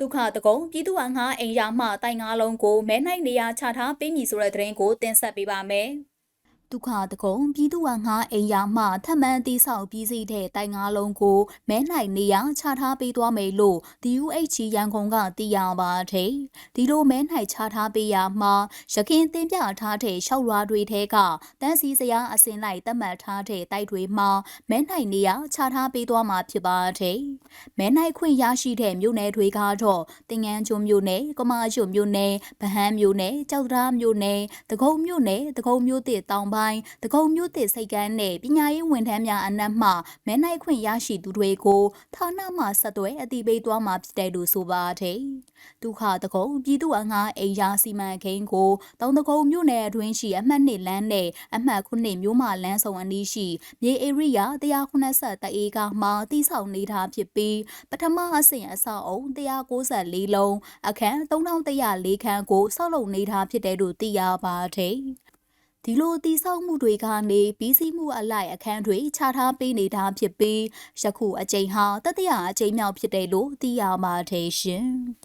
ဒုက္ခတကုံပြည်သူ့အငှားအိမ်ယာမှတိုင်ငါးလုံးကိုမဲနိုင်နေရာချထားပေးမည်ဆိုတဲ့သတင်းကိုတင်ဆက်ပေးပါမယ်။ ဒုက္ခတကုံပြည်သူ့အငှားအိမ်ယာမှထပ်မံတိဆောက်ပြီးစီတဲ့တိုင်ငါးလုံးကိုမဲနိုင်နေရာချထားပေးသွားမယ်လို့ DUH ရန်ကုန်ကသိရပါတယ်။ဒီလိုမဲနိုင်ချထားပေးရမှာရခင်တင်ပြထားတဲ့ရှောက်ရွာတွေထဲကတန်းစီစရာအစင်လိုက်သတ်မှတ်ထားတဲ့တိုက်တွေမှာမဲနိုင်နေရာချထားပေးသွားမှာဖြစ်ပါတယ်။မဲနိုင်ခွင့်ရရှိတဲ့မြို့နယ်တွေကတော့တင်ငန်းကျွန်းမြို့နယ်၊ကမာကျွန်းမြို့နယ်၊ဗဟန်းမြို့နယ်၊ကြောက်တရားမြို့နယ်၊တကုံမြို့နယ်၊တကုံမြို့တစ်တောင်ပိုင်း၊တကုံမြို့တစ်စိတ်ကမ်းနဲ့ပညာရေးဝန်ထမ်းများအနက်မှမဲနိုင်ခွင့်ရရှိသူတွေကိုဌာနမှဆက်သွဲအတိပေးသွားမှာဖြစ်တယ်လို့ဆိုပါတယ်။ဒုက္ခတကုံပြည်သူ့အငှားအိမ်ယာစီမံကိန်းကိုတောင်တကုံမြို့နယ်အတွင်းရှိအမှတ်2လမ်းနဲ့အမှတ်9မြို့မလမ်းဆောင်အနီးရှိမြေဧရိယာ180တအေးကမှတိဆောက်နေတာဖြစ်ပြီးပထမအဆင့်အဆောက်အုံ194လုံးအခန်း3104ခန်းကိုဆောက်လုပ်နေတာဖြစ်တယ်လို့သိရပါတယ်။ ဒီလိုတည်ဆောက်မှုတွေကနေပြီးစီးမှုအလိုက်အခန်းတွေခြားထားပေးနေတာဖြစ်ပြီးယခုအကြိမ်ဟာတတိယအကြိမ်မြောက်ဖြစ်တယ်လို့သိရပါတယ်ရှင်။